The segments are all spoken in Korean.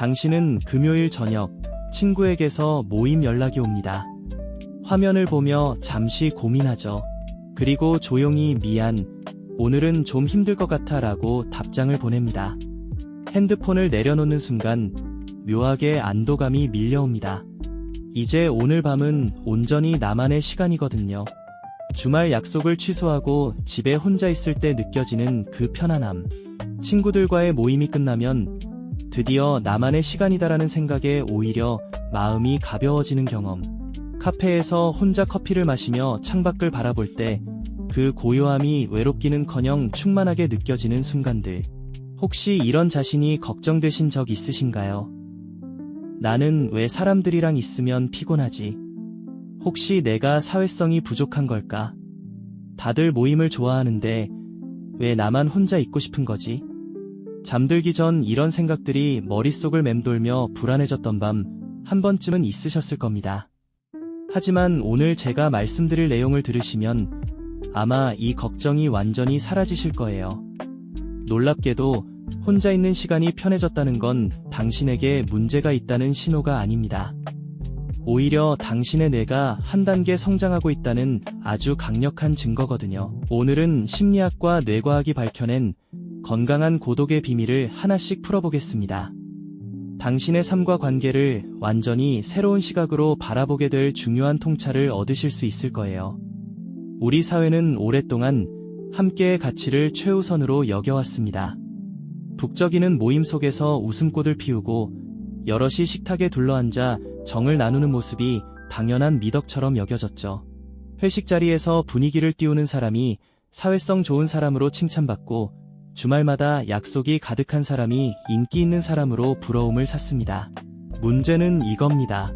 당신은 금요일 저녁 친구에게서 모임 연락이 옵니다. 화면을 보며 잠시 고민하죠. 그리고 조용히 미안, 오늘은 좀 힘들 것 같아 라고 답장을 보냅니다. 핸드폰을 내려놓는 순간 묘하게 안도감이 밀려옵니다. 이제 오늘 밤은 온전히 나만의 시간이거든요. 주말 약속을 취소하고 집에 혼자 있을 때 느껴지는 그 편안함. 친구들과의 모임이 끝나면 드디어 나만의 시간이다라는 생각에 오히려 마음이 가벼워지는 경험. 카페에서 혼자 커피를 마시며 창밖을 바라볼 때 그 고요함이 외롭기는 커녕 충만하게 느껴지는 순간들. 혹시 이런 자신이 걱정되신 적 있으신가요? 나는 왜 사람들이랑 있으면 피곤하지? 혹시 내가 사회성이 부족한 걸까? 다들 모임을 좋아하는데 왜 나만 혼자 있고 싶은 거지? 잠들기 전 이런 생각들이 머릿속을 맴돌며 불안해졌던 밤 한 번쯤은 있으셨을 겁니다. 하지만 오늘 제가 말씀드릴 내용을 들으시면 아마 이 걱정이 완전히 사라지실 거예요. 놀랍게도 혼자 있는 시간이 편해졌다는 건 당신에게 문제가 있다는 신호가 아닙니다. 오히려 당신의 뇌가 한 단계 성장하고 있다는 아주 강력한 증거거든요. 오늘은 심리학과 뇌과학이 밝혀낸 건강한 고독의 비밀을 하나씩 풀어보겠습니다. 당신의 삶과 관계를 완전히 새로운 시각으로 바라보게 될 중요한 통찰을 얻으실 수 있을 거예요. 우리 사회는 오랫동안 함께의 가치를 최우선으로 여겨왔습니다. 북적이는 모임 속에서 웃음꽃을 피우고 여럿이 식탁에 둘러앉아 정을 나누는 모습이 당연한 미덕처럼 여겨졌죠. 회식 자리에서 분위기를 띄우는 사람이 사회성 좋은 사람으로 칭찬받고 주말마다 약속이 가득한 사람이 인기 있는 사람으로 부러움을 샀습니다. 문제는 이겁니다.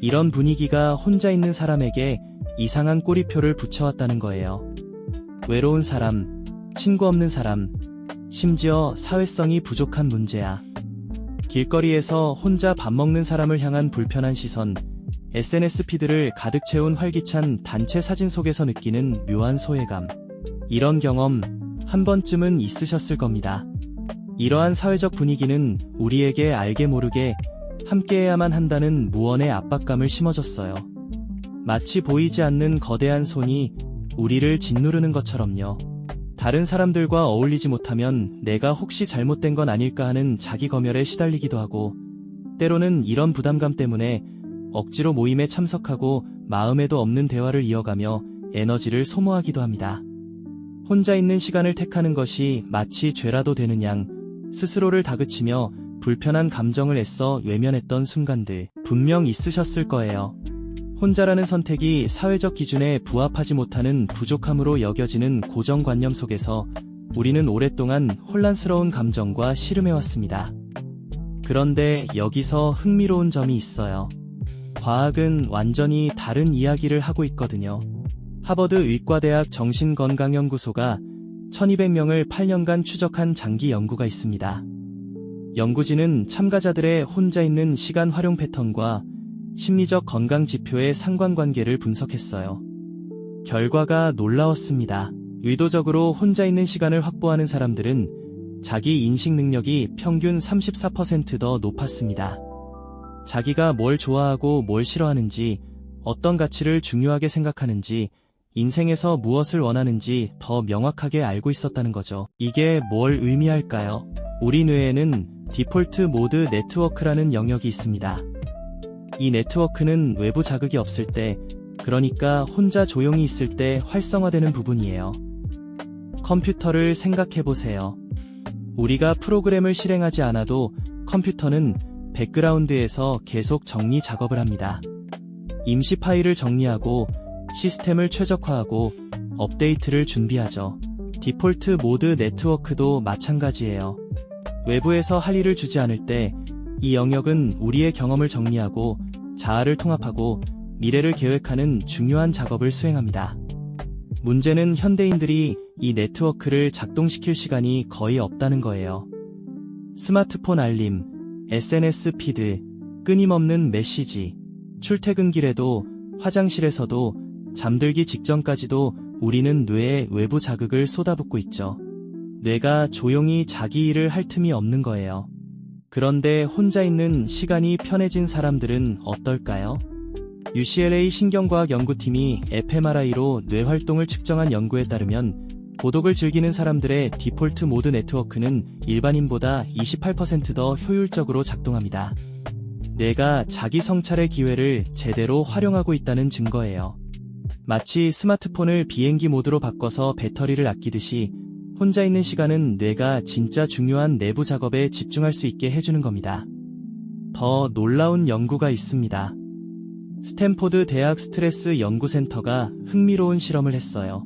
이런 분위기가 혼자 있는 사람에게 이상한 꼬리표를 붙여왔다는 거예요. 외로운 사람, 친구 없는 사람, 심지어 사회성이 부족한 문제야. 길거리에서 혼자 밥 먹는 사람을 향한 불편한 시선, SNS 피드를 가득 채운 활기찬 단체 사진 속에서 느끼는 묘한 소외감. 이런 경험 한 번쯤은 있으셨을 겁니다. 이러한 사회적 분위기는 우리에게 알게 모르게 함께해야만 한다는 무언의 압박감을 심어줬어요. 마치 보이지 않는 거대한 손이 우리를 짓누르는 것처럼요. 다른 사람들과 어울리지 못하면 내가 혹시 잘못된 건 아닐까 하는 자기 검열에 시달리기도 하고, 때로는 이런 부담감 때문에 억지로 모임에 참석하고 마음에도 없는 대화를 이어가며 에너지를 소모하기도 합니다. 혼자 있는 시간을 택하는 것이 마치 죄라도 되는 양, 스스로를 다그치며 불편한 감정을 애써 외면했던 순간들 분명 있으셨을 거예요. 혼자라는 선택이 사회적 기준에 부합하지 못하는 부족함으로 여겨지는 고정관념 속에서 우리는 오랫동안 혼란스러운 감정과 씨름해왔습니다. 그런데 여기서 흥미로운 점이 있어요. 과학은 완전히 다른 이야기를 하고 있거든요. 하버드 의과대학 정신건강연구소가 1200명을 8년간 추적한 장기 연구가 있습니다. 연구진은 참가자들의 혼자 있는 시간 활용 패턴과 심리적 건강 지표의 상관관계를 분석했어요. 결과가 놀라웠습니다. 의도적으로 혼자 있는 시간을 확보하는 사람들은 자기 인식 능력이 평균 34%더 높았습니다. 자기가 뭘 좋아하고 뭘 싫어하는지, 어떤 가치를 중요하게 생각하는지, 인생에서 무엇을 원하는지 더 명확하게 알고 있었다는 거죠. 이게 뭘 의미할까요? 우리 뇌에는 디폴트 모드 네트워크라는 영역이 있습니다. 이 네트워크는 외부 자극이 없을 때, 그러니까 혼자 조용히 있을 때 활성화되는 부분이에요. 컴퓨터를 생각해 보세요. 우리가 프로그램을 실행하지 않아도 컴퓨터는 백그라운드에서 계속 정리 작업을 합니다. 임시 파일을 정리하고 시스템을 최적화하고 업데이트를 준비하죠. 디폴트 모드 네트워크도 마찬가지예요. 외부에서 할 일을 주지 않을 때 이 영역은 우리의 경험을 정리하고 자아를 통합하고 미래를 계획하는 중요한 작업을 수행합니다. 문제는 현대인들이 이 네트워크를 작동시킬 시간이 거의 없다는 거예요. 스마트폰 알림, SNS 피드, 끊임없는 메시지, 출퇴근길에도 화장실에서도 잠들기 직전까지도 우리는 뇌에 외부 자극을 쏟아붓고 있죠. 뇌가 조용히 자기 일을 할 틈이 없는 거예요. 그런데 혼자 있는 시간이 편해진 사람들은 어떨까요? UCLA 신경과학 연구팀이 fMRI로 뇌 활동을 측정한 연구에 따르면 고독을 즐기는 사람들의 디폴트 모드 네트워크는 일반인보다 28%더 효율적으로 작동합니다. 뇌가 자기 성찰의 기회를 제대로 활용하고 있다는 증거예요. 마치 스마트폰을 비행기 모드로 바꿔서 배터리를 아끼듯이 혼자 있는 시간은 뇌가 진짜 중요한 내부 작업에 집중할 수 있게 해주는 겁니다. 더 놀라운 연구가 있습니다. 스탠포드 대학 스트레스 연구센터가 흥미로운 실험을 했어요.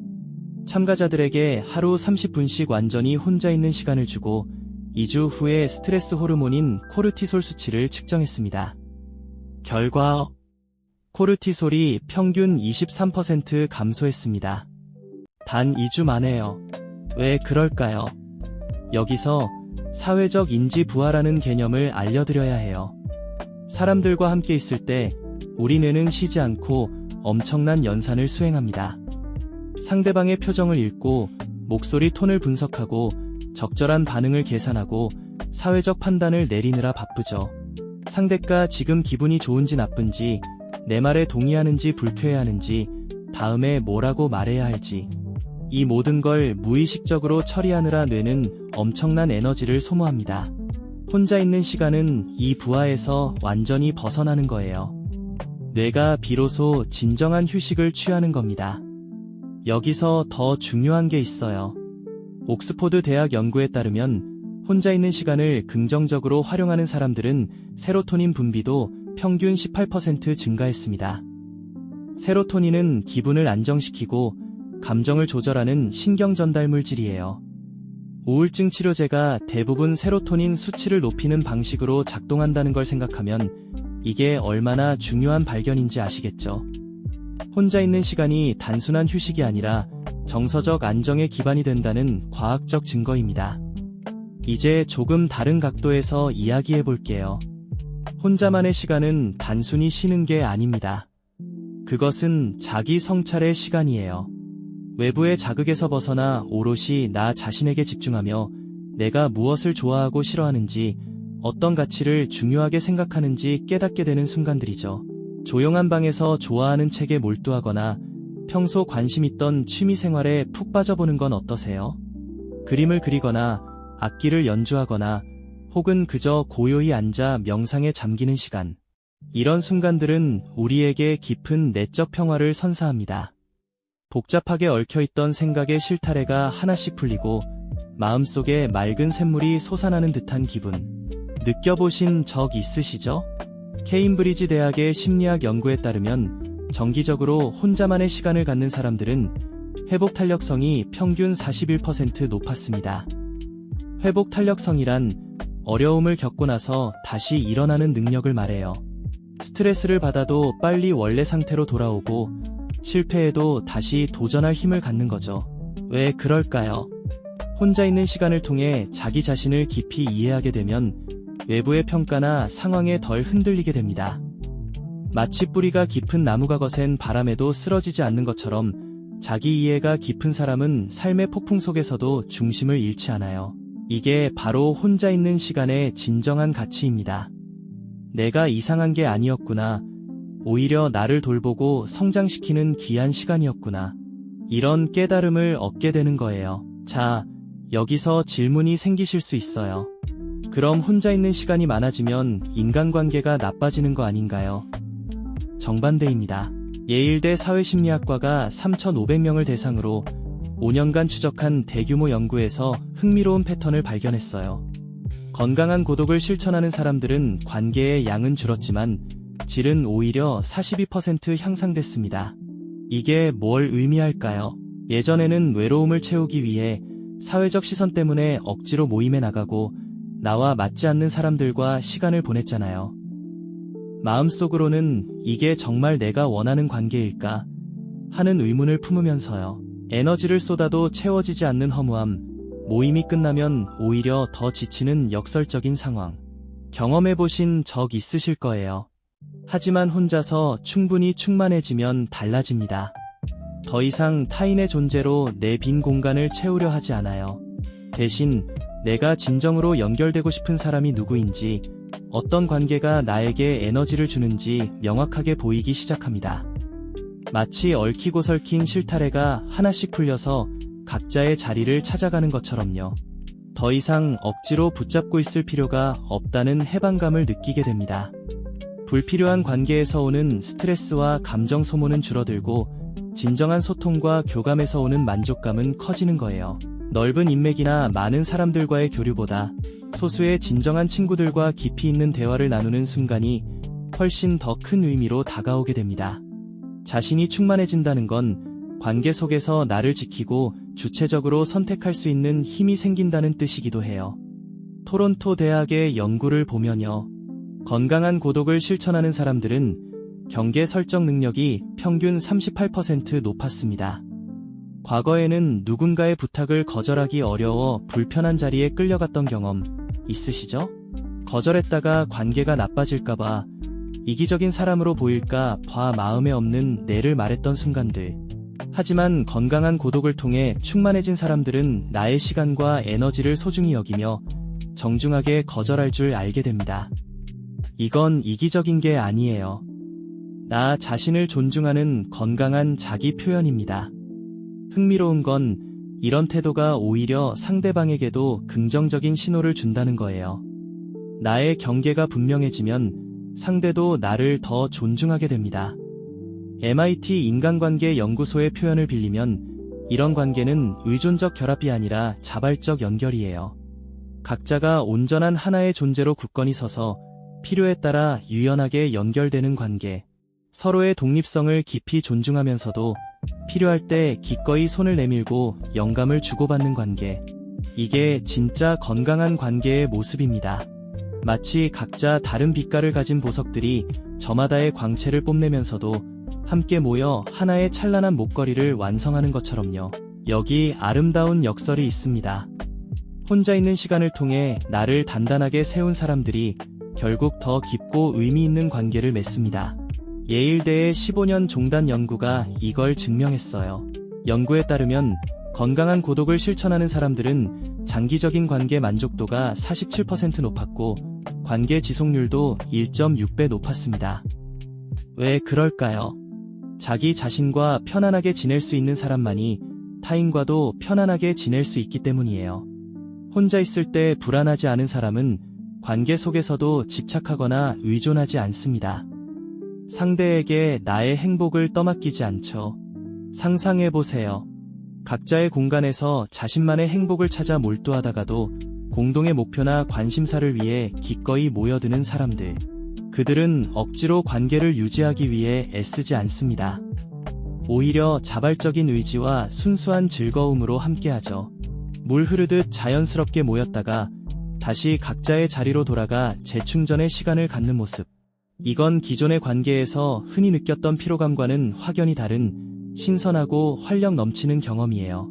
참가자들에게 하루 30분씩 완전히 혼자 있는 시간을 주고 2주 후에 스트레스 호르몬인 코르티솔 수치를 측정했습니다. 결과 코르티솔이 평균 23% 감소했습니다. 단 2주 만에요. 왜 그럴까요? 여기서 사회적 인지 부하라는 개념을 알려드려야 해요. 사람들과 함께 있을 때 우리 뇌는 쉬지 않고 엄청난 연산을 수행합니다. 상대방의 표정을 읽고 목소리 톤을 분석하고 적절한 반응을 계산하고 사회적 판단을 내리느라 바쁘죠. 상대가 지금 기분이 좋은지 나쁜지, 내 말에 동의하는지 불쾌해하는지, 다음에 뭐라고 말해야 할지. 이 모든 걸 무의식적으로 처리하느라 뇌는 엄청난 에너지를 소모합니다. 혼자 있는 시간은 이 부하에서 완전히 벗어나는 거예요. 뇌가 비로소 진정한 휴식을 취하는 겁니다. 여기서 더 중요한 게 있어요. 옥스포드 대학 연구에 따르면 혼자 있는 시간을 긍정적으로 활용하는 사람들은 세로토닌 분비도 평균 18% 증가했습니다. 세로토닌은 기분을 안정시키고 감정을 조절하는 신경 전달 물질이에요. 우울증 치료제가 대부분 세로토닌 수치를 높이는 방식으로 작동한다는 걸 생각하면 이게 얼마나 중요한 발견인지 아시겠죠? 혼자 있는 시간이 단순한 휴식이 아니라 정서적 안정의 기반이 된다는 과학적 증거입니다. 이제 조금 다른 각도에서 이야기해 볼게요. 혼자만의 시간은 단순히 쉬는 게 아닙니다. 그것은 자기 성찰의 시간이에요. 외부의 자극에서 벗어나 오롯이 나 자신에게 집중하며 내가 무엇을 좋아하고 싫어하는지 어떤 가치를 중요하게 생각하는지 깨닫게 되는 순간들이죠. 조용한 방에서 좋아하는 책에 몰두하거나 평소 관심 있던 취미 생활에 푹 빠져보는 건 어떠세요? 그림을 그리거나 악기를 연주하거나 혹은 그저 고요히 앉아 명상에 잠기는 시간. 이런 순간들은 우리에게 깊은 내적 평화를 선사합니다. 복잡하게 얽혀있던 생각의 실타래가 하나씩 풀리고 마음속에 맑은 샘물이 솟아나는 듯한 기분. 느껴보신 적 있으시죠? 케임브리지 대학의 심리학 연구에 따르면 정기적으로 혼자만의 시간을 갖는 사람들은 회복 탄력성이 평균 41% 높았습니다. 회복 탄력성이란 어려움을 겪고 나서 다시 일어나는 능력을 말해요. 스트레스를 받아도 빨리 원래 상태로 돌아오고 실패해도 다시 도전할 힘을 갖는 거죠. 왜 그럴까요? 혼자 있는 시간을 통해 자기 자신을 깊이 이해하게 되면 외부의 평가나 상황에 덜 흔들리게 됩니다. 마치 뿌리가 깊은 나무가 거센 바람에도 쓰러지지 않는 것처럼 자기 이해가 깊은 사람은 삶의 폭풍 속에서도 중심을 잃지 않아요. 이게 바로 혼자 있는 시간의 진정한 가치입니다. 내가 이상한 게 아니었구나. 오히려 나를 돌보고 성장시키는 귀한 시간이었구나. 이런 깨달음을 얻게 되는 거예요. 자, 여기서 질문이 생기실 수 있어요. 그럼 혼자 있는 시간이 많아지면 인간관계가 나빠지는 거 아닌가요? 정반대입니다. 예일대 사회심리학과가 3,500명을 대상으로 5년간 추적한 대규모 연구에서 흥미로운 패턴을 발견했어요. 건강한 고독을 실천하는 사람들은 관계의 양은 줄었지만 질은 오히려 42% 향상됐습니다. 이게 뭘 의미할까요? 예전에는 외로움을 채우기 위해 사회적 시선 때문에 억지로 모임에 나가고 나와 맞지 않는 사람들과 시간을 보냈잖아요. 마음속으로는 이게 정말 내가 원하는 관계일까 하는 의문을 품으면서요. 에너지를 쏟아도 채워지지 않는 허무함, 모임이 끝나면 오히려 더 지치는 역설적인 상황. 경험해보신 적 있으실 거예요. 하지만 혼자서 충분히 충만해지면 달라집니다. 더 이상 타인의 존재로 내 빈 공간을 채우려 하지 않아요. 대신 내가 진정으로 연결되고 싶은 사람이 누구인지, 어떤 관계가 나에게 에너지를 주는지 명확하게 보이기 시작합니다. 마치 얽히고 설킨 실타래가 하나씩 풀려서 각자의 자리를 찾아가는 것처럼요. 더 이상 억지로 붙잡고 있을 필요가 없다는 해방감을 느끼게 됩니다. 불필요한 관계에서 오는 스트레스와 감정 소모는 줄어들고 진정한 소통과 교감에서 오는 만족감은 커지는 거예요. 넓은 인맥이나 많은 사람들과의 교류보다 소수의 진정한 친구들과 깊이 있는 대화를 나누는 순간이 훨씬 더 큰 의미로 다가오게 됩니다. 자신이 충만해진다는 건 관계 속에서 나를 지키고 주체적으로 선택할 수 있는 힘이 생긴다는 뜻이기도 해요. 토론토 대학의 연구를 보면요. 건강한 고독을 실천하는 사람들은 경계 설정 능력이 평균 38% 높았습니다. 과거에는 누군가의 부탁을 거절하기 어려워 불편한 자리에 끌려갔던 경험 있으시죠? 거절했다가 관계가 나빠질까봐 이기적인 사람으로 보일까 봐 마음에 없는 내를 말했던 순간들. 하지만 건강한 고독을 통해 충만해진 사람들은 나의 시간과 에너지를 소중히 여기며 정중하게 거절할 줄 알게 됩니다. 이건 이기적인 게 아니에요. 나 자신을 존중하는 건강한 자기 표현입니다. 흥미로운 건 이런 태도가 오히려 상대방에게도 긍정적인 신호를 준다는 거예요. 나의 경계가 분명해지면 상대도 나를 더 존중하게 됩니다. MIT 인간관계 연구소의 표현을 빌리면 이런 관계는 의존적 결합이 아니라 자발적 연결이에요. 각자가 온전한 하나의 존재로 굳건히 서서 필요에 따라 유연하게 연결되는 관계. 서로의 독립성을 깊이 존중하면서도 필요할 때 기꺼이 손을 내밀고 영감을 주고받는 관계. 이게 진짜 건강한 관계의 모습입니다. 마치 각자 다른 빛깔을 가진 보석들이 저마다의 광채를 뽐내면서도 함께 모여 하나의 찬란한 목걸이를 완성하는 것처럼요. 여기 아름다운 역설이 있습니다. 혼자 있는 시간을 통해 나를 단단하게 세운 사람들이 결국 더 깊고 의미 있는 관계를 맺습니다. 예일대의 15년 종단 연구가 이걸 증명했어요. 연구에 따르면 건강한 고독을 실천하는 사람들은 장기적인 관계 만족도가 47% 높았고 관계 지속률도 1.6배 높았습니다. 왜 그럴까요? 자기 자신과 편안하게 지낼 수 있는 사람만이 타인과도 편안하게 지낼 수 있기 때문이에요. 혼자 있을 때 불안하지 않은 사람은 관계 속에서도 집착하거나 의존하지 않습니다. 상대에게 나의 행복을 떠맡기지 않죠. 상상해보세요. 각자의 공간에서 자신만의 행복을 찾아 몰두하다가도 공동의 목표나 관심사를 위해 기꺼이 모여드는 사람들. 그들은 억지로 관계를 유지하기 위해 애쓰지 않습니다. 오히려 자발적인 의지와 순수한 즐거움으로 함께하죠. 물 흐르듯 자연스럽게 모였다가 다시 각자의 자리로 돌아가 재충전의 시간을 갖는 모습. 이건 기존의 관계에서 흔히 느꼈던 피로감과는 확연히 다른 신선하고 활력 넘치는 경험이에요.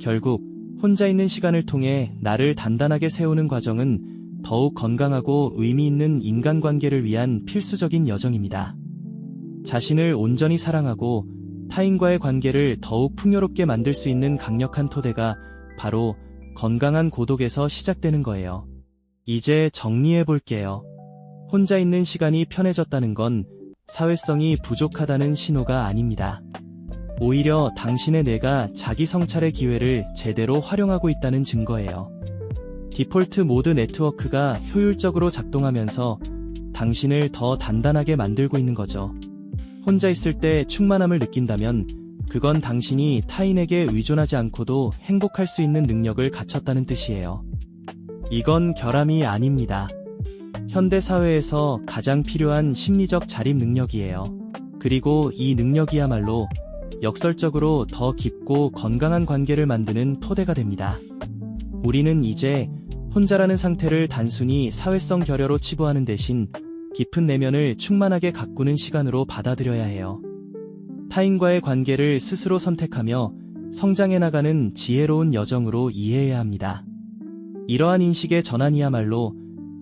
결국 혼자 있는 시간을 통해 나를 단단하게 세우는 과정은 더욱 건강하고 의미 있는 인간관계를 위한 필수적인 여정입니다. 자신을 온전히 사랑하고 타인과의 관계를 더욱 풍요롭게 만들 수 있는 강력한 토대가 바로 건강한 고독에서 시작되는 거예요. 이제 정리해 볼게요. 혼자 있는 시간이 편해졌다는 건 사회성이 부족하다는 신호가 아닙니다. 오히려 당신의 뇌가 자기 성찰의 기회를 제대로 활용하고 있다는 증거예요. 디폴트 모드 네트워크가 효율적으로 작동하면서 당신을 더 단단하게 만들고 있는 거죠. 혼자 있을 때 충만함을 느낀다면 그건 당신이 타인에게 의존하지 않고도 행복할 수 있는 능력을 갖췄다는 뜻이에요. 이건 결함이 아닙니다. 현대 사회에서 가장 필요한 심리적 자립 능력이에요. 그리고 이 능력이야말로 역설적으로 더 깊고 건강한 관계를 만드는 토대가 됩니다. 우리는 이제 혼자라는 상태를 단순히 사회성 결여로 치부하는 대신 깊은 내면을 충만하게 가꾸는 시간으로 받아들여야 해요. 타인과의 관계를 스스로 선택하며 성장해 나가는 지혜로운 여정으로 이해해야 합니다. 이러한 인식의 전환이야말로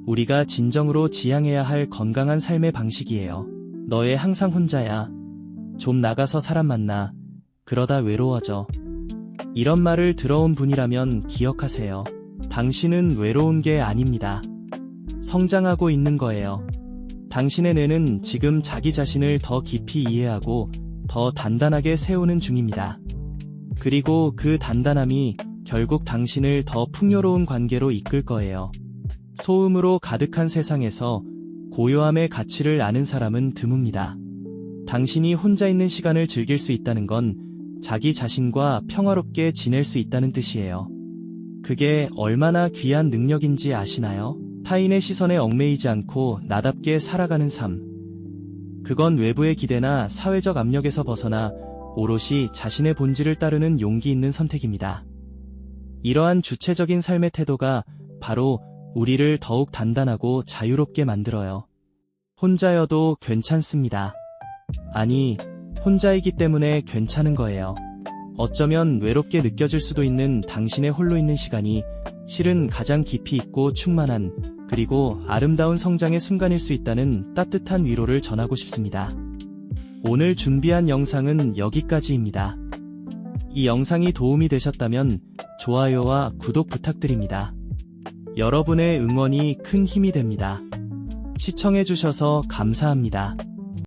우리가 진정으로 지향해야 할 건강한 삶의 방식이에요. 너의 항상 혼자야. 좀 나가서 사람 만나. 그러다 외로워져. 이런 말을 들어온 분이라면 기억하세요. 당신은 외로운 게 아닙니다. 성장하고 있는 거예요. 당신의 뇌는 지금 자기 자신을 더 깊이 이해하고 더 단단하게 세우는 중입니다. 그리고 그 단단함이 결국 당신을 더 풍요로운 관계로 이끌 거예요. 소음으로 가득한 세상에서 고요함의 가치를 아는 사람은 드뭅니다. 당신이 혼자 있는 시간을 즐길 수 있다는 건 자기 자신과 평화롭게 지낼 수 있다는 뜻이에요. 그게 얼마나 귀한 능력인지 아시나요? 타인의 시선에 얽매이지 않고 나답게 살아가는 삶. 그건 외부의 기대나 사회적 압력에서 벗어나 오롯이 자신의 본질을 따르는 용기 있는 선택입니다. 이러한 주체적인 삶의 태도가 바로 우리를 더욱 단단하고 자유롭게 만들어요. 혼자여도 괜찮습니다. 아니, 혼자이기 때문에 괜찮은 거예요. 어쩌면 외롭게 느껴질 수도 있는 당신의 홀로 있는 시간이 실은 가장 깊이 있고 충만한 그리고 아름다운 성장의 순간일 수 있다는 따뜻한 위로를 전하고 싶습니다. 오늘 준비한 영상은 여기까지입니다. 이 영상이 도움이 되셨다면 좋아요와 구독 부탁드립니다. 여러분의 응원이 큰 힘이 됩니다. 시청해주셔서 감사합니다.